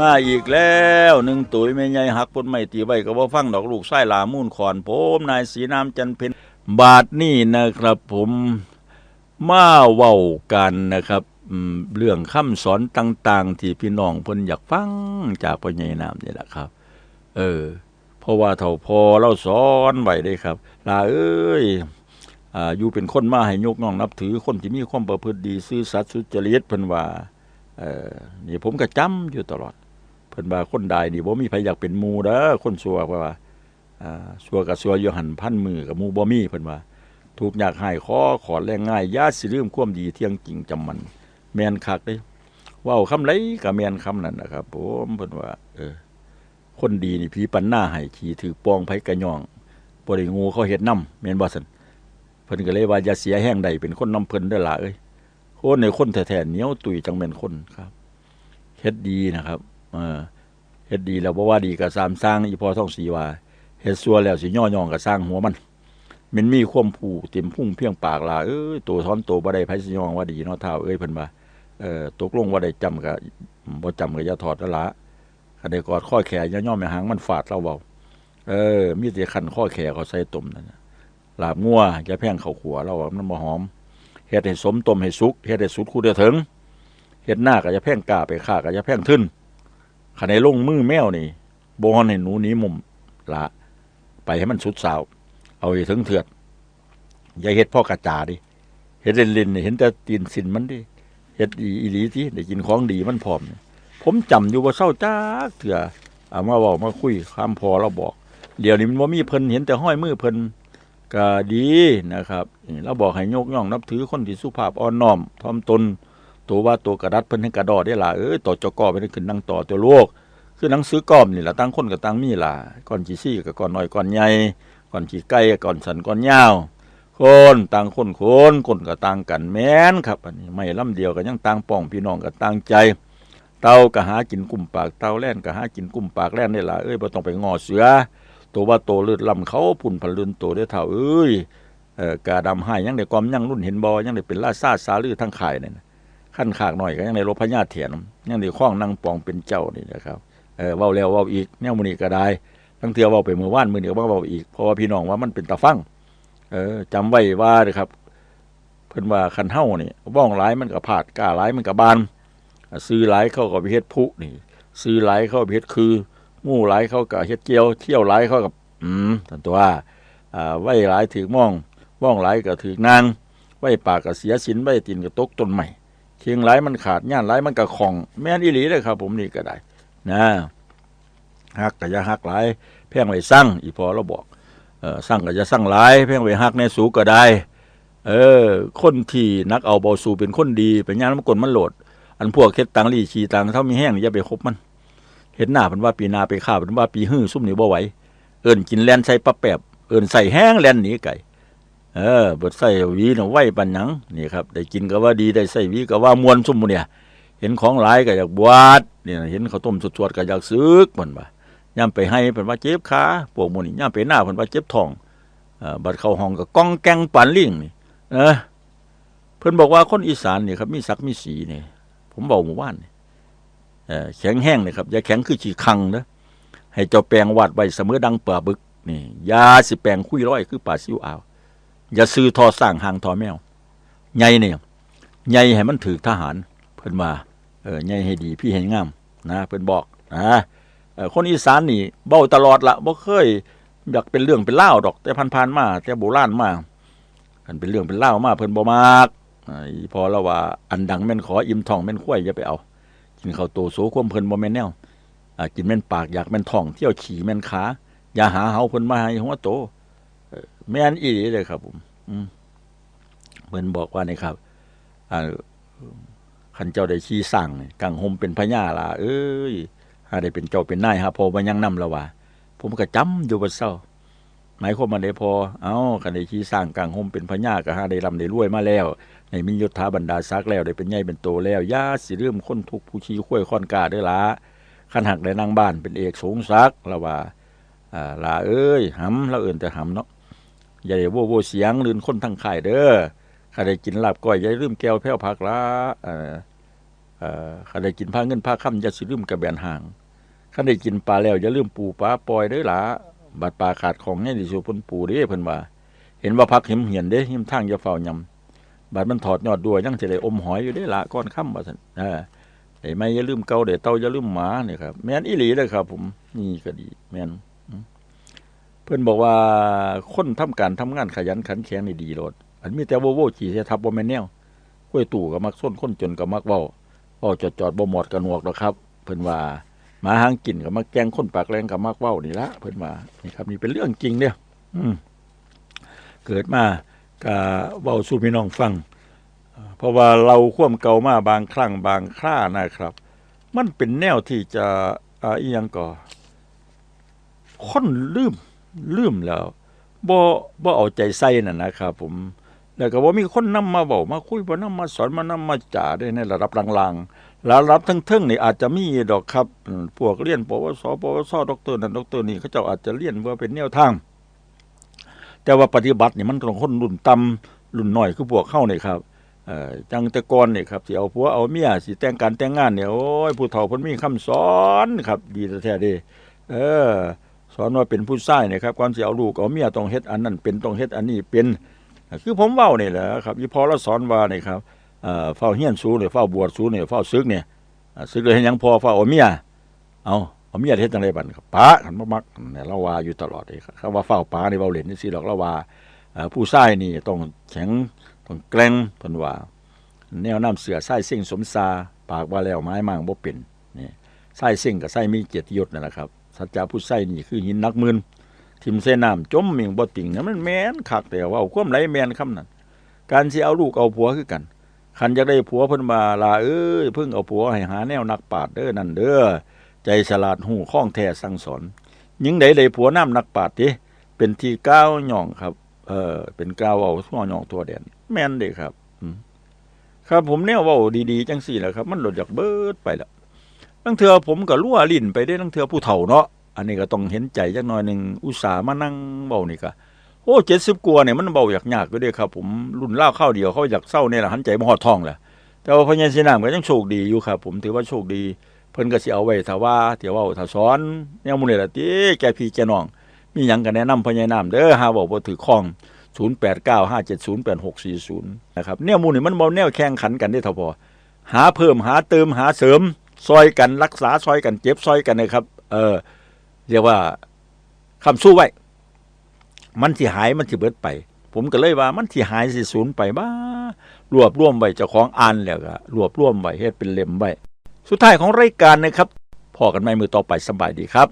มาอีกแล้วหนึ่งตุ๋ยแม่ใหญ่หักปนไม่ตีไว้ก็บ่ฟังดอกลูกไส้ลามูนขอนผมนายสีน้ำจันเพ็ญบาทนี่นะครับผมมาเว้ากันนะครับเรื่องคำสอนต่าง ๆ ที่พี่น้องเพิ่นอยากฟังจากพ่อใหญ่น้ำนี่แหละครับ เออ เพราะว่าเท่าพอเราสอนไว้ได้ครับลาเอ้ยอ่าอยู่เป็นคนมาให้ยกน้องนับถือคนที่มีความประพฤติดีซื่อสัตย์สุจริตเพิ่นว่าเออนี่ผมก็จำอยู่ตลอด พิ่นว่าคนใดนี่บ่มีใครอยากเป็นหมู่เด้อคนซัวเพราะว่าอ่าซัวกับซัวอยู่หันพันมือกับหมู่บ่มีเพิ่นว่าถูกอยากหายคอขอแรงง่ายญาติสิลืมความดีเที่ยงจริงจำมัน แม่นคักเด้ว้าคำไรก็แม่นคำนั้นนะครับผมเพิ่นว่า เออ คนดีนี่ผีปันหน้าให้ขี่ถือปองไผกระย่องบ่ได้งูเขาเฮ็ดนำแม่นบ่ซั่นเพิ่นก็เลยว่าอย่าเสียแห้งใดเป็นคนนำเพิ่นเด้อล่ะเอ้ยคนในคนแท้ๆเหนียวตุยจังแม่นคนครับเฮ็ดดีนะครับ เฮ็ดดีแล้วบ่ว่าดีก็สามสร้างอีพอท่องสีว่าเฮ็ดซัวแล้วสิย่อย่องก็สร้างหัวมันมันมีความผู้เต็มพุ่งเพียงปากล่ะเอ้ยตัวท้อนตัวบ่ได้ไผสิย่องว่าดีเนาะเท่าเอ้ยเพิ่นว่าเอ่อตกลงว่าได้จำก็บ่จำก็อย่าถอดล้วล่ะคันได้กอดข้อแขนย่อมๆแม่หางมันฟาดเราเบาเออ มีแต่คันข้อแขนเขาใส่ต้มนั่นน่ะลาบงัวอย่าแพงเขาขัวเราว่ามันบ่หอมเฮ็ดให้สมต้มให้สุกเฮ็ดให้สุดคู่เดียวถึงเฮ็ดหน้าก็อย่าแพงกล้าไปฆ่าก็อย่าแพงทึน คันได้ลงมือแมวนี่บอนให้หนูหนี้มุมละไปให้มันสุดสาว เอาให้ถึงเถือด อย่าเฮ็ดพ่อกระจาดิ เฮ็ดเล่นๆนี่เห็นแต่ตีนสินมันดิ เฮ็ดอีหลีที่ได้กินของดีมันพร้อม ผมจำอยู่ว่าเศร้าจักเถื่อเอามาบอกมาคุยคำพอเราบอก เดี๋ยวนี้มันว่ามีเพิ่นเห็นแต่ห้อยมือเพิ่นก็ดีนะครับเราบอกให้ยกย่องนับถือคนที่สุภาพอ่อนน้อมถ่อมตน ตัวว่าตัวกระดัดเพิ่นให้กระดอได้ล่ะเอ้ยต่อจอกอไปได้ขึ้นนั่งต่อตัวโลก คือหนังสือกอมนี่ล่ะตั้งคนกับตั้งมีล่ะก่อนจีซี่กับก่อนน้อยก่อนใหญ่ก่อนจีไก่กับก่อนสันก่อนยาวคนต่างคนคนคนก็ต่างกันแม้นครับอันนี้ไม่ลำเดียวกันยังต่างป้องพี่น้องก็ต่างใจ เต่าก็หากินกุ่มปากเต่าแล่นก็หากินกุ่มปากแล่นนี่ล่ะเอ้ยบ่ต้องไปงอเสือ ตัวว่าโตเลือดลำเขาพุ่นพันลืนโตได้เท่าเอ้ยเอ่อกาดำให้ยังได้กอมยังรุ่นเห็นบ่ยังได้เป็นราชาสาลือทั้งข่ายนี่น ขั้นขากหน่อยก็ยังได้รบพญาเถียนยังได้คล้องนางปองเป็นเจ้านี่นะครับเออเว้าแล้วเว้าอีกแนวมื้อนี้ก็ได้ทั้งเทื่อเว้าไปมือว่านมื้อนี้ก็มาเว้าอีกเพราะว่าพี่น้องว่ามันเป็นตาฟังเออจำไว้ว่าเด้อครับ เพิ่นว่าคันเฮานี่ว่องหลายมันก็พาดกล้าหลายมันก็บาน ซื้อหลายเข้ากับเฮ็ดผุนี่ ซื้อหลายเข้าเฮ็ดคืองูหลายเข้ากับเฮ็ดเจียวเที่ยวหลายเข้ากับ อืมตันตัวว่าอ่าไว้หลายถือม่องว่องหลายก็ถือนางไว้ปากก็เสียสินไว้ตีนก็ตกต้นใหม่ เคียงหลมันขาดย่านหลมันก็ของ แม่นอีหลีเลยครับ ผมนี่ก็ได้ นะฮักก็อย่าฮักหลายแพงไว้สั่งอีพอเราบอกเออสั่งก็จะสั่งหลายแพงไว้ฮักในสูก็ได้ เออ คนที่นักเอาเบาสูเป็นคนดีเป็นญาณมันกลมันโหลด อันพวกเฮ็ดตังลี่ชีตังเท่ามีแห้งอย่าไปคบมัน เห็นหน้าเพิ่นว่าปีนาไปฆ่าเพิ่นว่าปีหื้อซุ่มนี่บ่ไหวเอิ้นกินแลนใส่ปลาแปบเอิ้นใส่แห้งแลนหนีไก่ เออบ่ใส่หวีน่ะไว้ปานหยังนี่ครับได้กินก็ว่าดีได้ใส่หวีก็ว่ามวนซุ่มเนี่ย เห็นของหลายก็อยากบวชเนี่ยเห็นข้าวต้มสดๆก็อยากซึกเพิ่นว่าย่ำไปให้เพิ่นว่าเจ็บขาพวกหมู่นี่ย่ำไปหน้าเพิ่นว่าเจ็บท้องเอ่อบัดเข้าห้องก็ก้องแกงปานลิงนี่เออเพิ่นบอกว่าคนอีสานนี่ครับมีศักดิ์มีสีนี่ผมบอกหมู่บ้านนี่เอ่อแข็งแห้งเลยครับอย่าแข็งคือฉีคังนะให้เจ้าแปลงวาดไว้เสมอดังปลาบึกนี่ยาสิแปลงคุยร้อยคือปลาซิวอาว อย่าซื้อทอสร้างหางทอแมวใหญ่เนี่ยใหญ่ให้มันถือทหาร เพิ่นมาเออใหญ่ให้ดีพี่ให้งามนะเพิ่นบอกนะคนอีสานนี่เบ้าตลอดละบ่เคยอยากเป็นเรื่องเป็นเล่าดอก แต่พันๆมาแต่โบราณมาคันเป็นเรื่องเป็นเล่ามาเพิ่นบ่มากอพอแล้วว่าอันดังแม่นขออิ่มท้องแม่นข้วยอย่าไปเอา กินข้าวโตโสควมเพิ่นบ่แม่นแนวอ่ากินแม่นปากอยากแม่นท้อง เที่ยวฉี่แม่นขาอย่าหาเฮาเพิ่นมาให้หัวโต แม่นอีหลีเลยครับ ผม อืมเพิ่นบอกว่านี่ครับอ่าคันเจ้าได้ชี้สั่งกังหมเป็นพญาล่ะเอ้ยหาได้เป็นเจ้าเป็นนายฮะพอบ่ยังนำแล้วว่า ผมก็จำอยู่บ่เศร้าหมายความว่าได้พอ เอ้าคันได้ชี้สร้างกลางหมเป็นพญาก็หาได้ร่ำได้รวยมาแล้วในมียศถาบรรดาศักแล้วได้เป็นใหญ่เป็นโตแล้วย่าสิเริ่มคนทุกผู้ชี้ข้วยค่อนกาด้อละคันหักได้นางบ้านเป็นเอกสูงศักดิ์แล้วว่าอ่าลาเอ้ยหำเราเอื่นแต่หำเนาะ อย่าได้โวโวเสียงลืนคนทั้งข่ายเด้อข้าได้กินลาบก้อยอย่าลืมแก้วแพ้วผักละเอ่อเอ่อคันได้กินผ้าเงินผ้าค่ำอย่าสิลืมกระแบนห่างคันได้กินปลาแล้วอย่าลืมปูปลาปล่อยเด้อหล่ะบัดปลาขาดของให้ดิสุพิ่นปูเด้เพิ่นว่า เห็นว่าพักหิมเหียนเด้หิมทางอย่าเฝ้ายำบัดมันถอดยอดด้วยยังสิได้อมหอยอยู่เด้ละก่อนค่ำว่าซั่นเออไอ้ไม่อย่าลืมเก่าเด้เต่าอย่าลืมหมานี่ครับแม่นอีหลีเลยครับ ผมนี่ก็ดีแม่น เพิ่อนบอกว่าคนทำการทำงานขยันขันแข็งนี่ดีโลดอันมีแต่โวโวขี่เสทับบ่แม่นแนวห้วยตู่ก็มักส้นคนจนก็มักเว้าเว้าจอดจอดบ่หมดกันหนวกดอกครับ เพิ่นว่าหมาหางกินก็มักแกล้งคนปากแรงก็มักเว้านี่ละเพิ่นว่านี่ครับนี่เป็นเรื่องจริงเด้ออืมเกิดมาก็เว้าสู่พี่น้องฟัง เพราะว่าเราควมเก่ามาบางครั้งบางคร่านะครับ มันเป็นแนวที่จะอ่าอีหยังก่อคนลืม ลืมแล้วบ่บ่เอาใจใส่นั่นนะครับผมแล้วก็บ่มีคนนำมาเว้ามาคุยบ่นำมาสอนมานำมาจ่าได้ในระดับลางๆระดับเทิงๆนี่อาจจะมีดอกครับ พวกเรียนปวสปวสดอกเตอร์นั่นดอกเตอร์นี่เขาเจ้าอาจจะเรียนเพื่อเป็นแนวทาง แต่ว่าปฏิบัตินี่มันต้องคนรุ่นต่ำรุ่นน้อยคือพวกเข้านี่ครับเอ่อจังแต่ก่อนนี่ครับสิเอาผัวเอาเมียสิแต่งการแต่งงานเนี่ยโอ้ยผู้เฒ่าเพิ่นมีคำสอนครับ ดีแท้ๆเด้เออ สอนว่าเป็นผู้ชายนี่ครับก่อนสิเอาลูกเอาเมียต้องเฮ็ดอันนั้นเป็นต้องเฮ็ดอันนี้เป็น คือผมเว้านี่แหละครับอีพอเราสอนว่านี่ครับเอ่อเฝ้าเฮียนสูเนี่ยเฝ้าบวชสูเนี่ยเฝ้าซึกเนี่ยซึกเลยเฮ็ดหยังพอเฝ้าเอาเมียเอาเอาเมียเฮ็ดจังไดบัดครับป้าคันมักเนี่ยเราว่าอยู่ตลอดเลยครับว่าเฝ้าป้านี่เว้าเล่นจังซี่ดอกเราว่าเอ่อผู้ชายนี่ต้องแข็งต้องแกร่งเพิ่นว่าแนวน้ำเสือไส้สิ่งสมซาปากว่าแล้วไม้มั่งบ่เป็นนี่ไส้สิ่งกับไส้มีเกียรติยศนั่นแหละครับ สัจจะผู้ไส้นี่คือหินนักมืนทิมเสน้ำจมเมียงบ่ติ่งนั้นมันแม่นคักแต่ว่าเอาความไหลแม่นคำนั้นการสิเอาลูกเอาผัวคือกันคันจะได้ผัวเพิ่นมาลาเอ้ยเพิ่งเอาผัวให้หาแนวนักปราชญ์เด้อนั่นเด้อใจฉลาดหูข้องแท้สั่งสอนหญิงใดได้ผัวน้ำนักปราชญ์ติเป็นที่ก้าวหย่องครับ เออเป็นก้าวเอาทั่วหยองทั่วแดนแม่นเด้ครับครับผมแนวเว้าดีๆจังสี่แหละครับ มันหลุดจากเบิดไปแล้ว ตั้งเทื่อผมก็รั่วลิ้นไปได้ตั้งเทื่อผู้เฒ่าเนาะอันนี้ก็ต้องเห็นใจจักหน่อยหนึ่งอุตส่าห์มานั่งเว้านี่ก็โอ้70กว่าเนี่ยมันเบาอยากยากอยู่เด้ครับ ผมรุ่นเล่าข้าวเดียวเขาอยากเศร้าเนี่ยละหันใจบ่ฮอดทองแหละแต่ว่าพญาสีน้ำก็ยังโชคดีอยู่ครับผมถือว่าโชคดี เพิ่นก็สิเอาไว้ถ้าว่าเทียวเว้าถ้าสอนแนวหมู่นี่ล่ะติแกพี่แกน้อง มีหยังก็แนะนำพญาน้ำเด้อหาเว้าถือข้อง0895708640นะครับแนวหมู่นี่มันบ่แนวแข่งขันกันได้เท่าพอหาเพิ่มหาเติมหาเสริม ซอยกันรักษาซอยกันเจ็บซอยกันนะครับ เออเรียกว่าคำสู้ไว้ มันสิหายมันสิเบิดไป ผมก็เลยว่ามันสิหายสิสูญไปบ้ารวบรวมไว้เจ้าของอ่านแล้วก็รวบรวมไว้เฮ็ดเป็นเล่มไว้ สุดท้ายของรายการนะครับพอกันไม่มือต่อไปสบายดีครับ